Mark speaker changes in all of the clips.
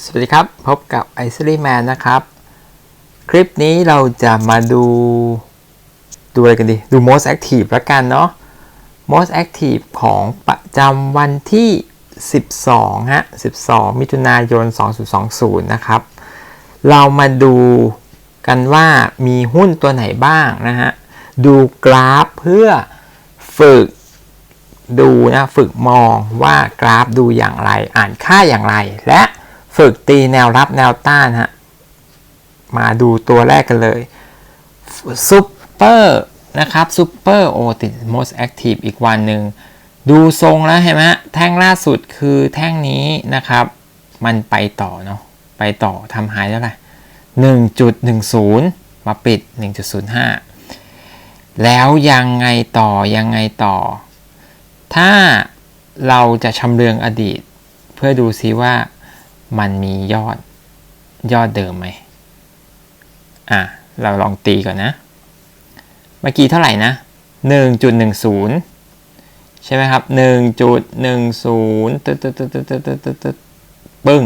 Speaker 1: สวัสดีครับ พบกับ i c e r y Man นนะครับ คลิปนี้เราจะมาดู ดูอะไรกันดี ดู most active ล้วกันเนาะ most active ของประจำวันที่ 12 ฮะ 12 มิถุนายน 2020 นะครับ เรามาดูกันว่ามีหุ้นตัวไหนบ้างนะฮะ ดูกราฟเพื่อฝึกดูนะ ฝึกมองว่ากราฟดูอย่างไร อ่านค่าอย่างไรและ ฝึกตีแนวรับแนวต้านฮะ มาดูตัวแรกกันเลยซูเปอร์นะครับซูเปอร์โอติด most active อีกวันหนึ่ง ดูทรงแล้วเห็นไหมแท่งล่าสุดคือแท่งนี้นะครับ มันไปต่อเนาะไปต่อทำหายเท่าไหร่1.10 มาปิด 1.05 แล้วยังไงต่อยังไงต่อ ถ้าเราจะชำเลืองอดีต เพื่อดูซิว่า มันมียอดยอดเดิมไหมอะ เราลองตีก่อนนะ เมื่อกี้เท่าไหร่นะ 1.10 ใช่ไหมครับ 1.10ตึ๊ดตึ๊ดตึ๊ดตึ๊ดตึ๊ดตึ๊ดตึ๊ดปึ้ง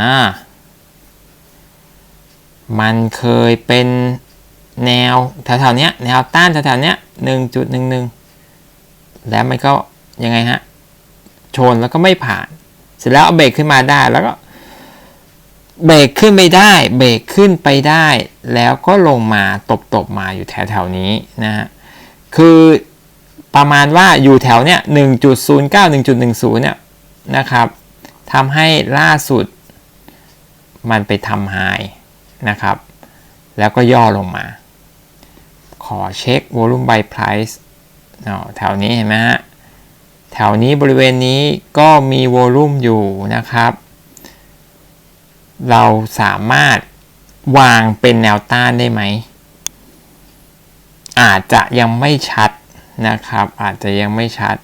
Speaker 1: อ่า มันเคยเป็นแนวแถวๆเนี้ย แนวต้านแถวๆเนี้ย 1.11 แล้วมันก็ยังไงฮะ ชนแล้วก็ไม่ผ่าน เสร็จแล้วเอาเบรกขึ้นมาได้แล้วก็เบรกขึ้นไปได้ เบรกขึ้นไปได้ แล้วก็ลงมาตบตบมาอยู่แถวแถวนี้นะฮะคือประมาณว่าอยู่แถวเนี้ย1.09 1.10เนี่ยนะครับทำให้ล่าสุดมันไปทำไฮนะครับ แล้วก็ย่อลงมา ขอเช็ค volume by price แถวนี้เห็นไหมฮะ ถวนี้บริเวณนี้ก็มีโวลูมอยู่นะครับ เราสามารถวางเป็นแนวต้านได้ไหม อาจจะยังไม่ชัดนะครับ อาจจะยังไม่ชัด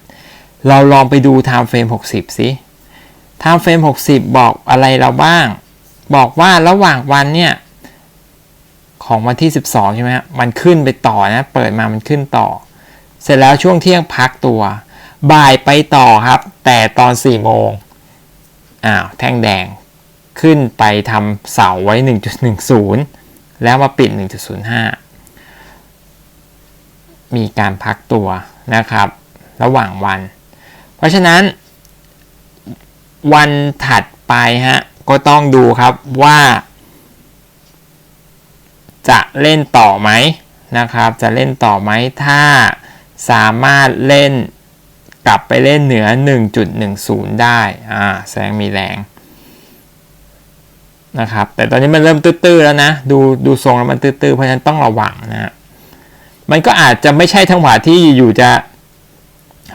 Speaker 1: เราลองไปดู time frame 60 สิ time frame 60 บอกอะไรเราบ้าง บอกว่าระหว่างวันเนี่ย ของวันที่ 12 ใช่ไหมมันขึ้นไปต่อนะ เปิดมามันขึ้นต่อ เสร็จแล้วช่วงเที่ยงพักตัว บ่ายไปต่อครับ แต่ตอน 4 โมงอ้าวแท่งแดงขึ้นไปทำเสาไว้ 1.10 แล้วมาปิด 1.05 มีการพักตัวนะครับ ระหว่างวัน เพราะฉะนั้น วันถัดไปฮะก็ต้องดูครับว่า จะเล่นต่อไหมนะครับ จะเล่นต่อไหมถ้าสามารถเล่น กลับไปเล่นเหนือ 1.10 ได้ อ่า แสงมีแรง นะครับ แต่ตอนนี้มันเริ่มตื้อๆแล้วนะ ดูดูทรงแล้วมันตื้อๆ เพราะฉะนั้นต้องระวังนะ มันก็อาจจะไม่ใช่ทั้งหวะที่อยู่จะ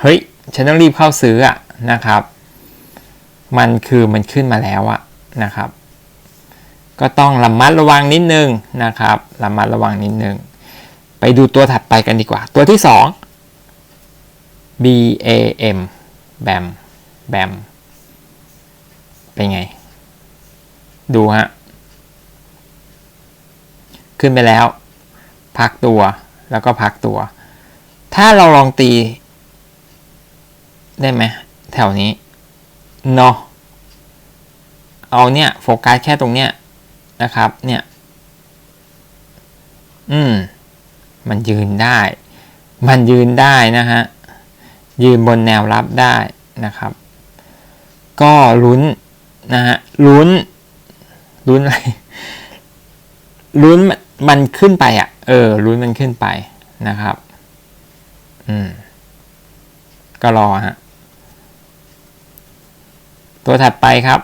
Speaker 1: เฮ้ย ฉันต้องรีบเข้าซื้ออะนะครับ มันคือมันขึ้นมาแล้วอะนะครับ ก็ต้องระมัดระวังนิดนึงนะครับ ระมัดระวังนิดนึง ไปดูตัวถัดไปกันดีกว่า ตัวที่ 2 B A M BAM BAM เป็นไง ดูฮะ ขึ้นไปแล้ว พักตัวแล้วก็พักตัว ถ้าเราลองตี ได้ไหมแถวนี้เนาะเอาเนี่ย โฟกัสแค่ตรงเนี้ยนะครับ เนี่ย อืม มันยืนได้ มันยืนได้นะฮะ ยืนบนแนวรับได้นะครับ ก็ลุ้นนะฮะลุ้นลุ้นอะไรลุ้นมันขึ้นไปอะ เออลุ้นมันขึ้นไปนะครับ อืม ก็รอฮะตัวถัดไปครับ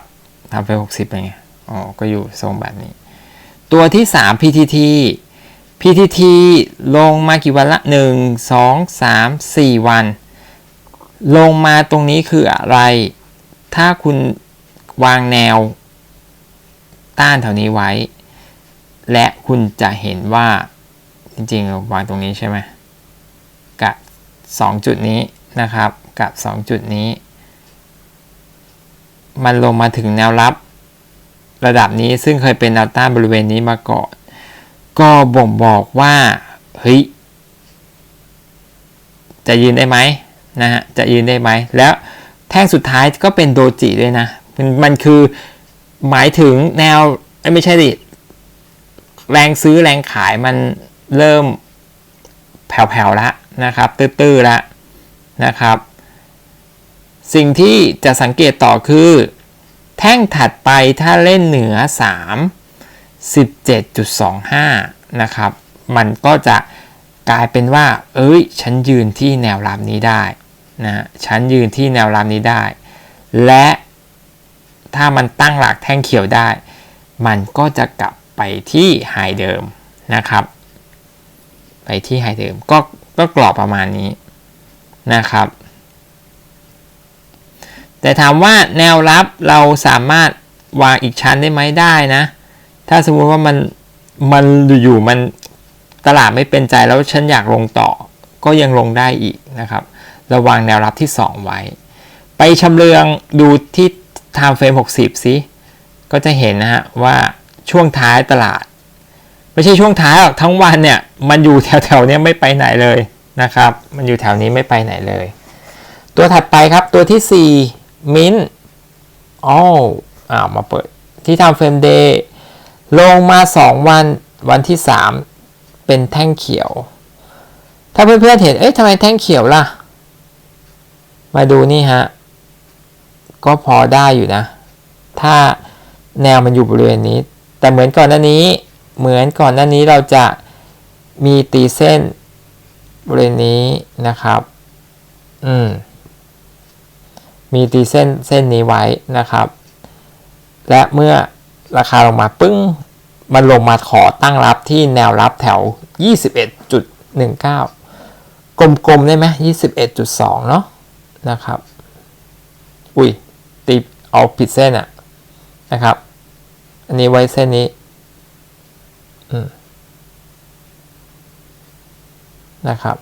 Speaker 1: ทำไปหกสิบเป็นไงอ๋อก็อยู่ทรงแบบนี้ ตัวที่สาม PTT PTT ลงมากี่วันละหนึ่งสองสามสี่วัน ลงมาตรงนี้คืออะไร ถ้าคุณวางแนว ต้านแถวนี้ไว้ และคุณจะเห็นว่าจริงๆวางตรงนี้ใช่ไหมกับ 2 จุดนี้นะครับ กับ 2 จุดนี้ มันลงมาถึงแนวรับระดับนี้ซึ่งเคยเป็นแนวต้านบริเวณนี้มาก่อน ก็บ่งบอกว่า เฮ้ย จะยืนได้ไหม นะฮะจะยืนได้ไหม แล้วแท่งสุดท้ายก็เป็นโดจิด้วยนะมันมันคือหมายถึงแนวไม่ใช่ดิแรงซื้อแรงขายมันเริ่มแผ่วๆแล้วนะครับ ตื้อๆแล้วนะครับ สิ่งที่จะสังเกตต่อคือ แท่งถัดไปถ้าเล่นเหนือ 3 17.25 นะครับ มันก็จะกลายเป็นว่า เอ้ย ฉันยืนที่แนวรับนี้ได้ นะฉันยืนที่แนวรับนี้ได้ และถ้ามันตั้งหลักแท่งเขียวได้ มันก็จะกลับไปที่ไฮเดิมนะครับ ไปที่ไฮเดิมก็ก็กรอบประมาณนี้นะครับ แต่ถามว่าแนวรับเราสามารถวางอีกชั้นได้ไหมได้นะ ถ้าสมมุติว่ามันมันอยู่ๆมันตลาดไม่เป็นใจแล้วฉันอยากลงต่อ ก็ยังลงได้อีกนะครับ ระวางแนวรับที่ 2 ไว้ ไปชำเลืองดูที่ time frame 60สิก็จะเห็นนะฮะว่าช่วงท้ายตลาด ไม่ใช่ช่วงท้ายหรอกทั้งวันเนี่ย มันอยู่แถวๆเนี้ยไม่ไปไหนเลยนะครับ มันอยู่แถวนี้ไม่ไปไหนเลย ตัวถัดไปครับตัวที่ 4 มิ้นอ๋ออ้าวมาเปิดที่ทำเฟรมเดย์ลงมา 2 วันวันที่ 3 เป็นแท่งเขียว ถ้าเพื่อนๆเห็น เอ๊ะทำไมแท่งเขียวล่ะ มาดูนี่ฮะ ก็พอได้อยู่นะ ถ้าแนวมันอยู่บริเวณนี้ แต่เหมือนก่อนหน้านี้ เหมือนก่อนหน้านี้เราจะมีตีเส้นบริเวณนี้นะครับ อืม มีตีเส้นเส้นนี้ไว้นะครับ และเมื่อราคาลงมาปึ้ง มันลงมาขอตั้งรับที่แนวรับแถว 21.19 กลมๆได้ไหม21.2 เนาะ นะครับ อุ้ยตีเอาผิดเส้นอะนะครับ อันนี้ไว้เส้นนี้อืมนะครับ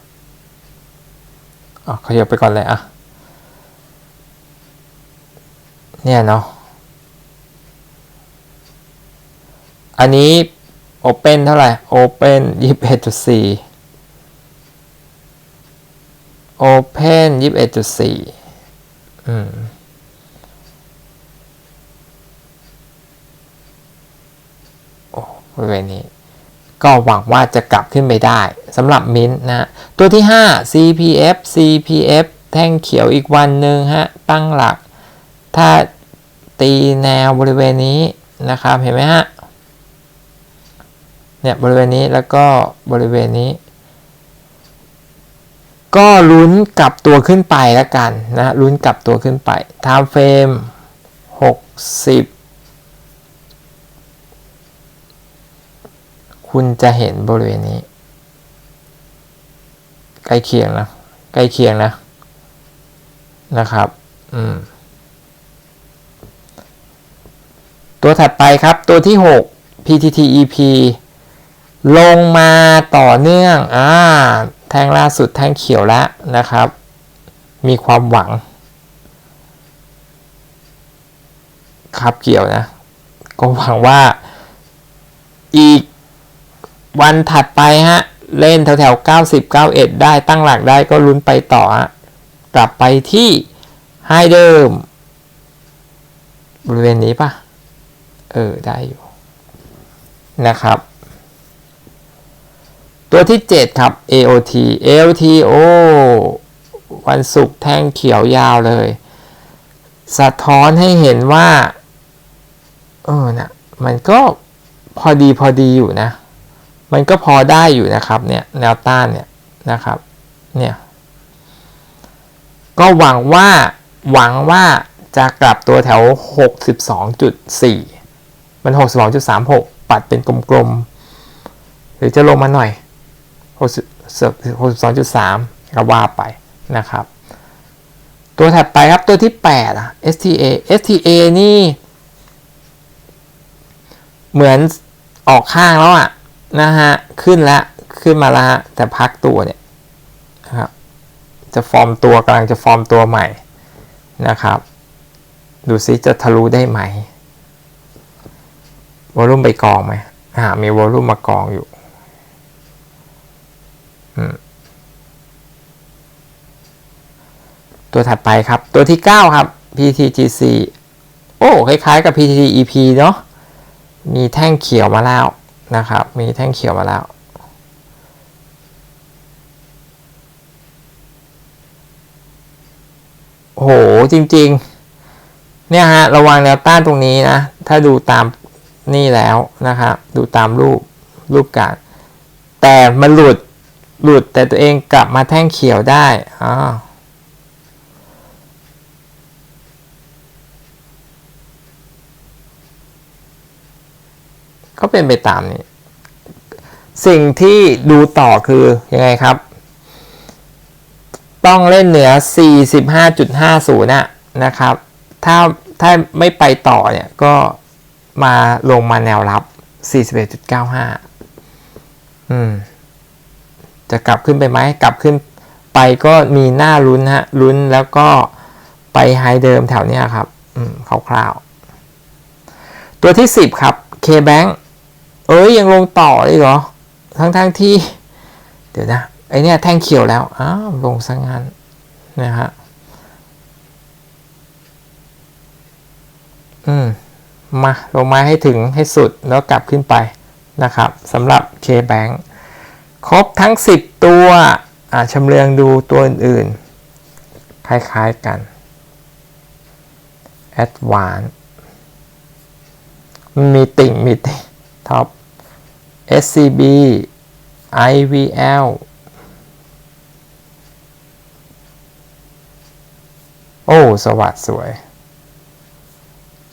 Speaker 1: อ๋อขยับไปก่อนเลยอะเนี่ยเนาะ อันนี้ Open เท่าไหร่ Open 21.4 Open 21.4อืมโอ้บริเวณนี้ ก็หวังว่าจะกลับขึ้นไปได้สำหรับมินท์นะตัวที่ 5 CPF CPF แท่งเขียวอีกวันหนึ่งฮะ ตั้งหลัก ถ้าตีแนวบริเวณนี้นะครับ เห็นไหมฮะ เนี่ยบริเวณนี้แล้วก็บริเวณนี้ ก็ลุ้นกลับตัวขึ้นไปแล้วกันนะลุ้นกลับตัวขึ้นไป time frame 60 คุณจะเห็นบริเวณนี้ ใกล้เคียงนะ ใกล้เคียงนะ นะครับ อืม ตัวถัดไปครับตัวที่ 6 PTTEP ลงมาต่อเนื่อง อ่าแท่งล่าสุดแท่งเขียวแล้วนะครับ มีความหวังครับเกี่ยวนะ ก็หวังว่า อีกวันถัดไปฮะ เล่นแถวๆ 90 91 ได้ตั้งหลักได้ก็ลุ้นไปต่อฮะ กลับไปที่ไฮเดิม บริเวณนี้ปะเออ ได้อยู่นะครับ ตัวที่ 7 ครับ AOT AOT โอ้วันศุกร์แท่งเขียวยาวเลย สะท้อนให้เห็นว่าเออนะมันก็พอดีพอดีอยู่นะ มันก็พอได้อยู่นะครับเนี่ยแนวต้านเนี่ยนะครับเนี่ยก็หวังว่าหวังว่าจะกลับตัวแถว 62.4 มัน 62.36 ปัดเป็นกลมๆ หรือจะลงมาหน่อย 62.3 ก็ว่าไปนะครับ ตัวถัดไปครับตัวที่8อะ STA STA นี่ เหมือนออกข้างแล้วอะนะฮะ ขึ้นแล้วขึ้นมาแล้วฮะ แต่พักตัวเนี่ยนะครับจะฟอร์มตัวกำลังจะฟอร์มตัวใหม่นะครับ ดูซิจะทะลุได้ไหมวอลุ่มไปกองไหมอ่ามีวอลุ่มมากองอยู่ ตัวถัดไปครับ ตัวที่ 9 ครับ PTGC อ้ คล้ายๆกับ PTEP เนาะ มีแท่งเขียวมาแล้วนะครับ มีแท่งเขียวมาแล้ว โอ้โห จริงๆ เนี่ยฮะ ระวังแนวต้านตรงนี้นะ ถ้าดูตามนี่แล้วนะครับ ดูตามรูป รูปการ แต่มันหลุด หลุดแต่ตัวเองกลับมาแท่งเขียวได้อ่า ก็เป็นไปตามนี้ สิ่งที่ดูต่อคือยังไงครับ ต้องเล่นเหนือ 45.50นะนะครับ ถ้าถ้าไม่ไปต่อเนี่ยก็มาลงมาแนวรับ 41.95 อืม จะกลับขึ้นไปไหม กลับขึ้นไปก็มีหน้าลุ้นฮะ ลุ้นแล้วก็ไปไฮเดิมแถวเนี้ยครับ อืมคร่าวๆ ตัวที่ 10 ครับ K-Bank เอ้ยยังลงต่อเลยเหรอ ทั้งๆทที่ เดี๋ยวนะ ไอเนี่ยแท่งเขียวแล้ว อ้าวลงซะงงั้นนะฮะ อืม มาลงมาให้ถึงให้สุดแล้วกลับขึ้นไปนะครับสำหรับ K-Bank ครบทั้ง 10 ตัว อ่าชำเลืองดูตัวอื่นๆ คล้ายๆกัน Advance มันมีติ่งมีติ่ง ท็อป SCB IVL โอ้ สวัสดสวย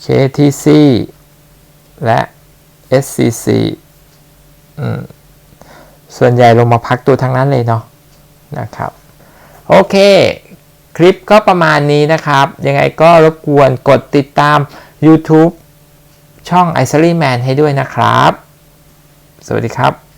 Speaker 1: KTC และ SCC ส่วนใหญ่ลงมาพักตัวทั้งนั้นเลยเนาะนะครับ โอเค คลิปก็ประมาณนี้นะครับ ยังไงก็รบกวนกดติดตาม YouTube ช่อง i s l y Man ให้ด้วยนะครับ สวัสดีครับ